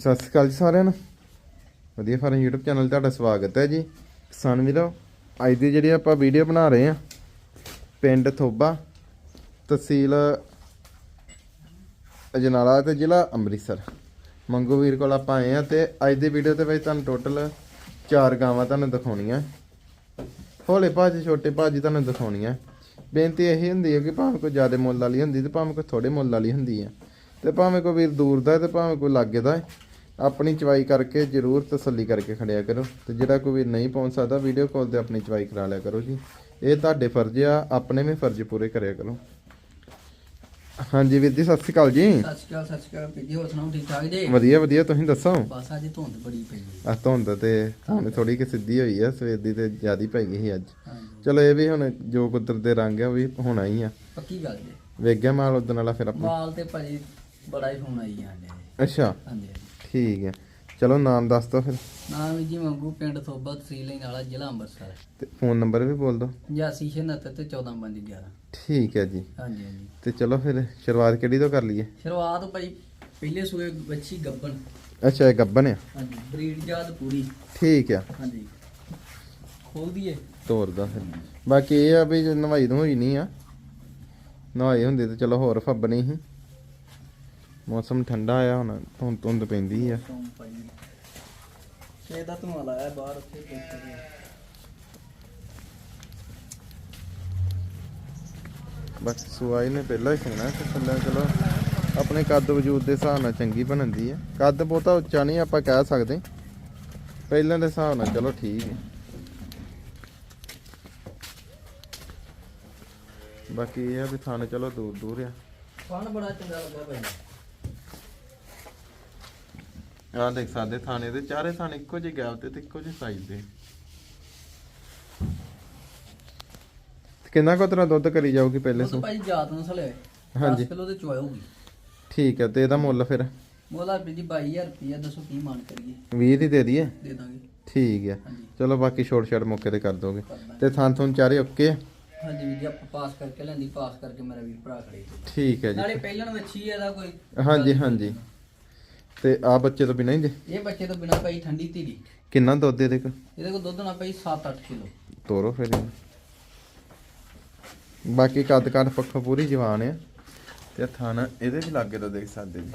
ਸਤਿ ਸ਼੍ਰੀ ਅਕਾਲ ਜੀ ਸਾਰਿਆਂ ਨੂੰ। ਵਧੀਆ ਫਾਰਮ YouTube ਚੈਨਲ 'ਤੇ ਤੁਹਾਡਾ ਸਵਾਗਤ ਹੈ ਜੀ। ਕਿਸਾਨ ਵੀਰੋ, ਅੱਜ ਦੀ ਜਿਹੜੀ ਆਪਾਂ ਵੀਡੀਓ ਬਣਾ ਰਹੇ ਆ ਪਿੰਡ ਥੋਬਾ, ਤਹਿਸੀਲ ਅਜਨਾਲਾ ਤੇ ਜ਼ਿਲ੍ਹਾ ਅੰਮ੍ਰਿਤਸਰ। ਮੰਗੂ ਵੀਰ ਕੋਲ ਆਪਾਂ ਆਏ ਆ ਤੇ ਅੱਜ ਦੀ ਵੀਡੀਓ ਤੇ ਵਿੱਚ ਤੁਹਾਨੂੰ ਟੋਟਲ ਚਾਰ ਗਾਵਾਂ ਤੁਹਾਨੂੰ ਦਿਖਾਉਣੀਆਂ। ਹੌਲੇ ਭਾਜੀ ਛੋਟੇ ਭਾਜੀ ਤੁਹਾਨੂੰ ਦਿਖਾਉਣੀਆਂ। ਬੇਨਤੀ ਇਹੀ ਹੁੰਦੀ ਹੈ ਕਿ ਭਾਵੇਂ ਕੋਈ ਜ਼ਿਆਦਾ ਮੁੱਲ ਵਾਲੀ ਹੁੰਦੀ ਤੇ ਭਾਵੇਂ ਕੋਈ ਥੋੜੇ ਮੁੱਲ ਵਾਲੀ ਹੁੰਦੀ ਹੈ। ਤੇ ਭਾਵੇਂ ਕੋਈ ਵੀਰ ਦੂਰ ਦਾ ਹੈ ਤੇ ਭਾਵੇਂ ਕੋਈ ਲਾਗੇ ਦਾ ਆਪਣੀ ਚਵਾਈ ਕਰਕੇ ਜ਼ਰੂਰ ਤਸੱਲੀ ਕਰਕੇ ਖੜਿਆ ਕਰੋ ਤੇ ਜਿਹੜਾ ਕੋਈ ਵੀਰ ਨਹੀਂ ਪਹੁੰਚ ਸਕਦਾ ਵੀਡੀਓ ਕਾਲ ਤੇ ਆਪਣੀ ਚਵਾਈ ਕਰਾ ਲਿਆ ਕਰੋ ਜੀ। ਇਹ ਤੁਹਾਡੇ ਫਰਜ਼ ਆ ਆਪਣੇ ਵੀ ਫਰਜ਼ ਪੂਰੇ ਕਰਿਆ ਕਰੋ। ਹਾਂਜੀ ਵੀਰ ਜੀ ਸਤਿ ਸ਼੍ਰੀ ਅਕਾਲ ਜੀ। ਸਤਿ ਸ਼੍ਰੀ ਅਕਾਲ ਸਤਿ ਸ਼੍ਰੀ ਅਕਾਲ ਪੀਜੀ ਹੋਰ ਸੁਣਾਓ ਠੀਕ ਠਾਕ ਜੀ? ਵਧੀਆ ਵਧੀਆ ਤੁਸੀਂ ਦੱਸੋ? ਬਸ ਅੱਜ ਧੁੰਦ ਬੜੀ ਪਈ ਹੈ ਆ। ਧੁੰਦ ਤੇ ਹੁਣ ਥੋੜੀ ਕਿ ਸਿੱਧੀ ਹੋਈ ਆ ਸਵੇਰ ਦੀ ਤੇ ਜਿਆਦੀ ਪੈ ਗਈ ਸੀ ਅੱਜ। ਚਲੋ ਇਹ ਵੀ ਹੁਣ ਜੋ ਕੁਦਰਤ ਦੇ ਰੰਗ ਆ ਉਹ ਵੀ ਹੋਣਾ ਹੀ ਆ। ਪੱਕੀ ਗੱਲ ਜੀ ਵੇਖ ਗਿਆ ਮਾਲ ਉਦਣ ਵਾਲਾ ਫਿਰ ਆਪਾਂ। ਮਾਲ ਤੇ ਭਾਜੀ ਬੜਾ ਹੀ ਆਈ ਜਾਂਦੇ ਆ ਅੱਛਾ। ਹਾਂਜੀ। ਠੀਕ ਹੈ। ਚਲੋ ਨਾਮ ਦੱਸ ਦੋ ਫਿਰ। ਨਾਮ ਵੀ ਜੀ ਮੰਗੂ ਪਿੰਡ ਥੋਬਾ ਤਹਿਸੀਲ ਨਾਲਾ ਜ਼ਿਲ੍ਹਾ ਅੰਮ੍ਰਿਤਸਰ। ਤੇ ਫੋਨ ਨੰਬਰ ਵੀ ਬੋਲ ਦਿਓ। 8669 ਤੇ 14511 ਠੀਕ ਹੈ ਜੀ। ਹਾਂਜੀ ਹਾਂਜੀ। ਤੇ ਚਲੋ ਫਿਰ ਸ਼ੁਰੂਆਤ ਕਿਹੜੀ ਤੋਂ ਕਰ ਲਈਏ? ਸ਼ੁਰੂਆਤ ਭਾਈ ਪਹਿਲੇ ਸੂਏ ਬੱਚੀ ਗੱਬਣ। ਅੱਛਾ ਇਹ ਗੱਬਨ ਆ? ਹਾਂਜੀ ਬਰੀਡ ਜਾਤ ਪੂਰੀ। ਠੀਕ ਆ। ਹਾਂਜੀ। ਖੋਲ ਦਈਏ। ਤੋਰ ਦਾ ਫਿਰ। ਬਾਕੀ ਇਹ ਆ ਵੀ ਨਵਾਈ ਤੋਂ ਹੋਈ ਨਹੀਂ ਆ। ਨਵਾਈ ਹੁੰਦੀ ਤੇ ਚਲੋ ਹੋਰ ਫੱਬਣੀ ਸੀ। ਮੌਸਮ ਠੰਡਾ ਆ ਹੁਣ ਧੁੰਦ ਧੁੰਦ ਪੈਂਦੀ ਆ। ਤੋਂ ਭਾਈ। ਇਹਦਾ ਧੂਆ ਲਾਇਆ ਬਾਹਰ ਉੱਥੇ ਬੈਠੇ ਆ। ਬਸ ਸੁਆਈ ਨੇ ਪਹਿਲਾਂ ਹੀ ਸੁਣਾ ਤੇ ਥੱਲੇ ਚਲੋ ਆਪਣੇ ਕੱਦ ਵਜੂਦ ਦੇ ਹਿਸਾਬ ਨਾਲ ਚੰਗੀ ਬਣਦੀ ਹੈ ਕੱਦ ਬਹੁਤਾ ਉੱਚਾ ਨਹੀਂ ਆਪਾਂ ਕਹਿ ਸਕਦੇ। ਪਹਿਲਾਂ ਦੇ ਹਿਸਾਬ ਨਾਲ ਚਲੋ ਠੀਕ ਹੈ ਬਾਕੀ ਇਹ ਆ ਵੀ ਥਾਣੇ ਚਲੋ ਦੂਰ ਦੂਰ ਆ। ਫਣ ਬੜਾ ਚੰਗਾ ਲੱਗਾ ਭਾਈ। ਆਹ ਦੇਖ ਸਕਦੇ ਥਾਣੇ ਦੇ ਚਾਰੇ ਥਾਣੇ ਇੱਕੋ ਜਿਹੇ ਗੈਪ ਤੇ ਤੇ ਇੱਕੋ ਜਿਹੇ ਸਾਈਜ਼ ਦੇ। ਤੇ ਕਿੰਨਾ ਕੁ ਤਰ੍ਹਾਂ ਦੁੱਧ ਕਰੀ ਜਾਊਗੀ ਪਹਿਲੇ ਉਹ ਤਾਂ? ਸੋ ਭਾਈ ਜਾਤ ਨੂੰ ਸਲੇ ਹਾਂਜੀ। 10 ਕਿਲੋ ਦੇ ਚੁਆਇ ਹੋਊਗੀ। ਠੀਕ ਹੈ ਤੇ ਇਹਦਾ ਮੁੱਲ ਫਿਰ? ਮੋਲਾ ਵੀ ਜੀ 22000 ਰੁਪਇਆ ਦੱਸੋ ਕੀ ਮਾਨ ਕਰੀਏ। 20 ਦੀ ਦੇ ਦਈਏ? ਦੇ ਦਾਂਗੇ। ਠੀਕ ਹੈ। ਹਾਂਜੀ। ਚਲੋ ਬਾਕੀ ਛੋਟ ਛਾਟ ਮੌਕੇ ਤੇ ਕਰ ਦੋਗੇ। ਤੇ ਥਾਂ ਥੋਂ ਚਾਰੇ ਓਕੇ? ਹਾਂਜੀ ਵੀ ਜੀ ਆਪਾਂ ਪਾਸ ਕਰਕੇ ਲੈਂਦੀ ਪਾਸ ਕਰਕੇ ਮੇਰਾ ਵੀਰ ਭਰਾ ਖੜੇ। ਠੀਕ ਹੈ ਨਾਲੇ ਜੀ ਪਹਿਲਾਂ ਵੱਛੀ ਇਹਦਾ ਕੋਈ ਹਾਂਜੀ ਹਾਂਜੀ। ਤੇ ਆ ਬੱਚੇ ਤੋਂ ਬਿਨਾਂ ਹੀ ਜੇ? ਇਹ ਬੱਚੇ ਤੋਂ ਬਿਨਾ ਪਈ ਠੰਡੀ ਧੀਰੀ। ਕਿੰਨਾ ਦੁੱਧ ਇਹਦੇ ਕੋ ਇਹਦੇ ਕੋਲ ਦੁੱਧ ਨਾ ਪਈ 7-8 ਕਿਲੋ। ਤੋਰੋ ਫਿਰ ਇਹਨੂੰ। ਬਾਕੀ ਕੱਦ ਕੱਦ ਪੱਖੋਂ ਪੂਰੀ ਜਵਾਨ ਆ। ਤੇ ਥਾਣਾ ਇਹਦੇ ਵੀ ਲਾਗੇ ਤੋਂ ਦੇਖ ਸਕਦੇ ਜੀ।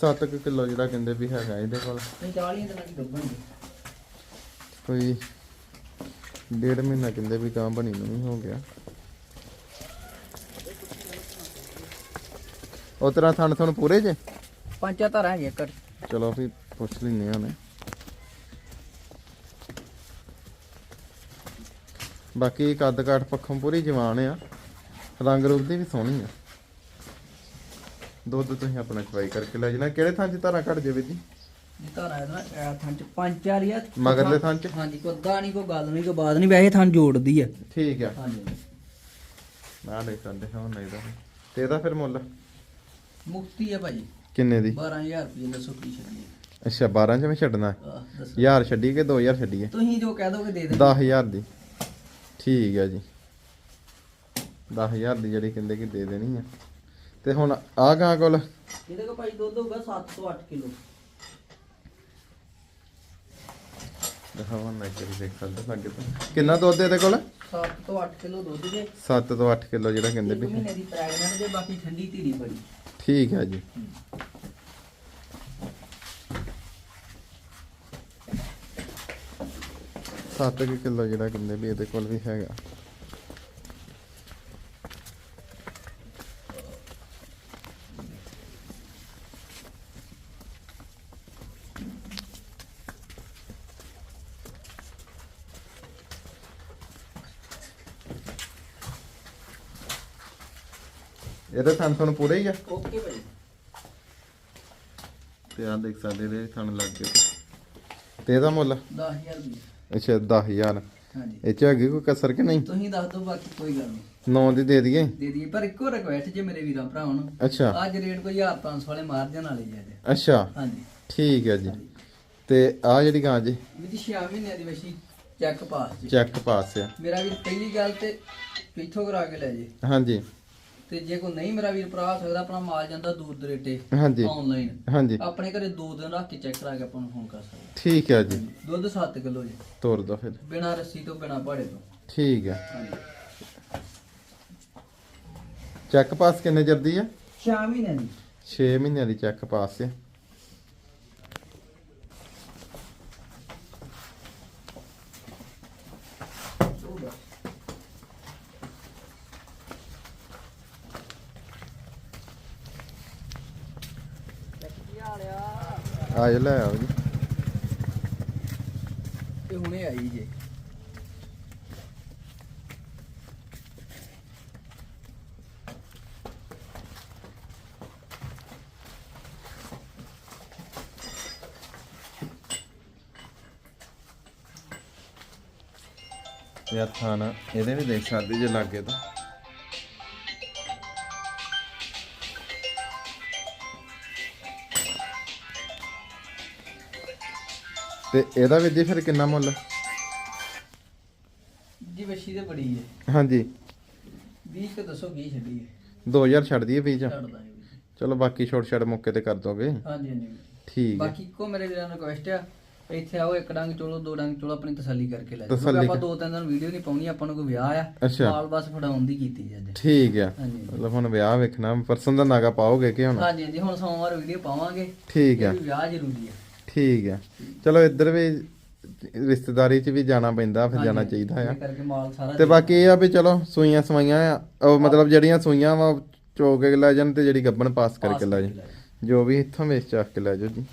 ਸੱਤ ਕੁ ਕਿਲੋ ਜਿਹੜਾ ਕਹਿੰਦੇ ਵੀ ਹੈਗਾ ਇਹਦੇ ਕੋਲ। ਤੇ 40 ਦਿਨਾਂ ਦੀ ਗੱਭਣ ਕੋਈ ਡੇਢ ਮਹੀਨਾ ਕਹਿੰਦੇ ਵੀ ਗਾਂ ਬਣੀ ਨੂੰ ਵੀ ਹੋ ਗਿਆ। ਉਹ ਤਰ੍ਹਾਂ ਥਣ ਥਣ ਪੂਰੇ ਜੇ? ਪੰਜਾਂ ਧਾਰਾਂ ਹੈਗੀਆਂ ਘਰ ਚਲੋ ਵੀ ਪੁੱਛ ਲੈਨੇ ਆ ਨੇ ਬਾਕੀ ਕੱਦ ਕਾਠ ਪੱਖੋਂ ਪੂਰੀ ਜਵਾਨ ਆ। ਰੰਗ ਰੂਪ ਦੀ ਵੀ ਸੋਹਣੀ ਆ। ਦੁੱਧ ਤੁਸੀਂ ਆਪਣਾ ਚਵਾਈ ਕਰਕੇ ਲੈ ਜਾਣਾ। ਕਿਹੜੇ ਥਾਂ 'ਚ ਧਾਰਾਂ ਕੱਢ ਜਾਵੇ ਜੀ? ਇਹ ਧਾਰਾਂ ਇਹਦਾ ਨਾ ਇਹ ਥਾਂ ਚ ਪੰਜ ਚਾਰ ਹੀ ਆ। ਮਗਰਲੇ ਥਾਂ 'ਚ? ਹਾਂਜੀ ਕੋਈ ਅੱਧਾ ਨਹੀਂ ਕੋਈ ਗੱਲ ਨਹੀਂ ਕੋਈ ਬਾਤ ਨਹੀਂ ਵੈਸੇ ਥਾਂ ਜੋੜਦੀ ਆ। ਠੀਕ ਆ। ਹਾਂਜੀ। ਨਾ ਲੈ ਸਕਦੇ ਹਾਂ ਨਹੀਂ ਦਾ ਤੇ ਇਹਦਾ ਫਿਰ ਮੁੱਲ? ਮੁਕਤੀ ਆ ਭਾਜੀ। ਕਿੰਨੇ ਦੀ? 12000 ਰੁਪਏ ਦੱਸੋ ਕੀ ਛੱਡੀਏ ਅੱਛਾ 12 ਚ ਮੈਂ ਛੱਡਣਾ। ਆਹ, ਦੱਸੋ। ਯਾਰ ਛੱਡੀ ਕਿ 2000 ਛੱਡੀਏ ਤੁਸੀਂ ਜੋ ਕਹਿ ਦੋਗੇ ਦੇ ਦੇ 10000 ਦੀ। ਠੀਕ ਹੈ ਜੀ। 10000 ਦੀ ਜਿਹੜੀ ਕਹਿੰਦੇ ਕਿ ਦੇ ਦੇਣੀ ਆ। ਤੇ ਹੁਣ ਆ ਗਾਂ ਕੋਲ? ਇਹਦੇ ਕੋਲ ਭਾਈ ਦੁੱਧ ਹੋਊਗਾ 7 ਤੋਂ 8 ਕਿਲੋ। ਦਿਖਾਵਾਂ ਨਾ ਕਰੀ ਦੇਖ ਸਕਦੇ ਲੱਗੇ ਤਾਂ। ਕਿੰਨਾ ਦੁੱਧ ਇਹਦੇ ਕੋਲ? 7 ਤੋਂ 8 ਕਿਲੋ ਦੁੱਧ ਦੇ 7 ਤੋਂ 8 ਕਿਲੋ ਜਿਹੜਾ ਕਹਿੰਦੇ ਇੱਕ ਵੀ ਮਹੀਨੇ ਦੀ ਪ੍ਰੈਗਨੈਂਟ ਦੇ ਬਾਕੀ ਠੰਡੀ ਧੀਰੀ ਬੜੀ। ਠੀਕ ਹੈ ਜੀ। ਸੱਤ ਕੁ ਕਿਲੋ ਜਿਹੜਾ ਕਹਿੰਦੇ ਵੀ ਇਹਦੇ ਕੋਲ ਵੀ ਹੈਗਾ। ਇਹਦੇ ਥਣ ਥਣ ਪੂਰੇ ਹੀ ਆ। ਓਕੇ ਭਾਈ। ਤੇ ਆ ਦੇਖ ਸਕਦੇ ਇਹਦੇ ਥਣ ਲੱਗ ਗਏ। ਤੇ ਇਹਦਾ ਮੁੱਲ? 10000 ਦੀ ਅੱਛਾ 10000 ਹਾਂਜੀ। ਇਹ ਚ ਹੈਗੀ ਕੋਈ ਕਸਰ ਕਿ ਨਹੀਂ? ਤੁਸੀਂ ਦੱਸ ਦਿਓ ਬਾਕੀ ਕੋਈ ਗੱਲ ਨਹੀਂ। 9 ਦੀ ਦੇ ਦਈਏ। ਦੇ ਦਈਏ ਪਰ ਇੱਕੋ ਰਿਕਵੈਸਟ ਜੇ ਮੇਰੇ ਵੀਰਾਂ ਭਰਾਵਾਂ ਨੂੰ। ਅੱਛਾ। ਅੱਜ ਰੇਟ ਕੋਈ 1500 ਵਾਲੇ ਮਾਰ ਜਾਣ ਵਾਲੇ ਜੀ। ਅੱਜ ਅੱਛਾ। ਹਾਂਜੀ। ਠੀਕ ਹੈ ਜੀ। ਤੇ ਆ ਜਿਹੜੀ ਗਾਂ ਜੀ? ਵੀ ਜੀ 6 ਮਹੀਨਿਆਂ ਦੀ ਵਸ਼ੀ ਚੈੱਕ ਪਾਸ ਜੀ। ਚੈੱਕ ਪਾਸ ਆ। ਮੇਰਾ ਵੀ ਪਹਿਲੀ ਗੱਲ ਤੇ ਇੱਥੋਂ ਕਰਾ ਕੇ ਲੈ ਜੇ। ਹਾਂਜੀ। ਤੇ ਜੇ ਕੋਈ ਨਹੀਂ ਮੇਰਾ ਵੀਰ ਭਰਾ ਆ ਸਕਦਾ ਆਪਣਾ ਮਾਲ ਜਾਂਦਾ ਦੂਰ ਦਰੇਟੇ ਹਾਂਜੀ। ਆਨਲਾਈਨ ਹਾਂਜੀ। ਆਪਣੇ ਘਰੇ ਦੋ ਦਿਨ ਰੱਖ ਕੇ ਚੈੱਕ ਕਰਾ ਕੇ ਆਪਾਂ ਨੂੰ ਫੋਨ ਕਰ ਸਕਦਾ। ਠੀਕ ਹੈ ਜੀ। ਦੁੱਧ 7 ਕਿਲੋ ਜੀ। ਤੋਰ ਦੋ ਫਿਰ। ਬਿਨਾ ਰੱਸੀ ਤੋਂ ਬਿਨਾ ਭਾੜੇ ਤੋਂ। ਠੀਕ ਹੈ ਹਾਂਜੀ। ਚੈੱਕ ਪਾਸ ਕਿੰਨੇ ਚਿਰ ਦੀ ਆ? 6 ਮਹੀਨੇ ਦੀ। 6 ਮਹੀਨਿਆਂ ਦੀ ਚੈੱਕ ਪਾਸ ਹੈ ਆ ਜਾ ਲੈ ਆਓ ਜੀ। ਇਹ ਹੁਣੇ ਆਈ ਜੇ। ਯਾਰ ਖਾਣਾ ਇਹਦੇ ਵੀ ਦੇਖ ਸਕਦੇ ਜੇ ਲੱਗੇ ਤਾਂ। ਤੇ ਇਹਦਾ ਵੀ ਜੀ ਫਿਰ ਕਿੰਨਾ ਮੁੱਲ? ਜੀ ਵੱਛੀ ਤੇ ਬੜੀ ਹੈ। ਹਾਂਜੀ। 20 ਕੇ ਦੱਸੋ ਕੀ ਛੱਡੀ ਹੈ। 2000 ਛੱਡ ਦਈਏ ਵੀਚ ਛੱਡ ਦਾਂਗੇ ਵੀਰ। ਚਲੋ ਬਾਕੀ ਛੋਟ ਛੜ ਮੌਕੇ ਤੇ ਕਰ ਦੋਗੇ। ਹਾਂਜੀ ਹਾਂਜੀ। ਠੀਕ ਹੈ। ਬਾਕੀ ਕੋ ਮੇਰੇ ਵੀਰਾਂ ਨੂੰ ਰਿਕਵੈਸਟ ਆ ਇੱਥੇ ਆਓ ਇੱਕ ਡੰਗ ਚੋਲੋ ਦੋ ਡੰਗ ਚੋਲੋ ਆਪਣੀ ਤਸੱਲੀ ਕਰਕੇ ਲੈ ਜਾਓ। ਤਸੱਲੀ ਆਪਾਂ ਦੋ ਤਿੰਨ ਦਿਨ ਵੀਡੀਓ ਨਹੀਂ ਪਾਉਣੀ ਆਪਾਂ ਨੂੰ ਕੋਈ ਵਿਆਹ ਆ। ਅੱਛਾ। ਮਾਲ ਬਸ ਫੜਾਉਣ ਦੀ ਕੀਤੀ ਜੀ ਅੱਜ। ਠੀਕ ਆ ਹਾਂਜੀ ਮਤਲਬ ਹੁਣ ਵਿਆਹ ਵੇਖਣਾ ਪਰਸਨ ਦਾ ਨਾਗਾ ਪਾਓਗੇ ਕਿ ਹੁਣ? ਹਾਂਜੀ ਹਾਂਜੀ। ਹੁਣ ਸੋਮਵਾਰ ਵੀਡੀਓ ਪਾਵਾਂਗੇ। ਠੀਕ ਆ ਵਿਆਹ ਜ਼ਰੂਰੀ ਆ ਠੀਕ ਆ ਚਲੋ ਇੱਧਰ ਵੀ ਰਿਸ਼ਤੇਦਾਰੀ 'ਚ ਵੀ ਜਾਣਾ ਪੈਂਦਾ ਫਿਰ ਜਾਣਾ ਚਾਹੀਦਾ ਆ। ਕਰਕੇ ਮਾਲ ਸਾਰਾ ਤੇ ਬਾਕੀ ਇਹ ਆ ਵੀ ਚਲੋ ਸੂਈਆਂ ਸਵਾਈਆਂ ਆ। ਉਹ ਮਤਲਬ ਜਿਹੜੀਆਂ ਸੂਈਆਂ ਵਾ ਚੋ ਕੇ ਲੈ ਜਾਣ ਤੇ ਜਿਹੜੀ ਗੱਬਣ ਪਾਸ ਕਰਕੇ ਲੈ ਜਾਣ। ਜੋ ਵੀ ਇੱਥੋਂ ਵੇਚ ਚੱਕ ਕੇ ਲੈ ਜਾਓ ਜੀ।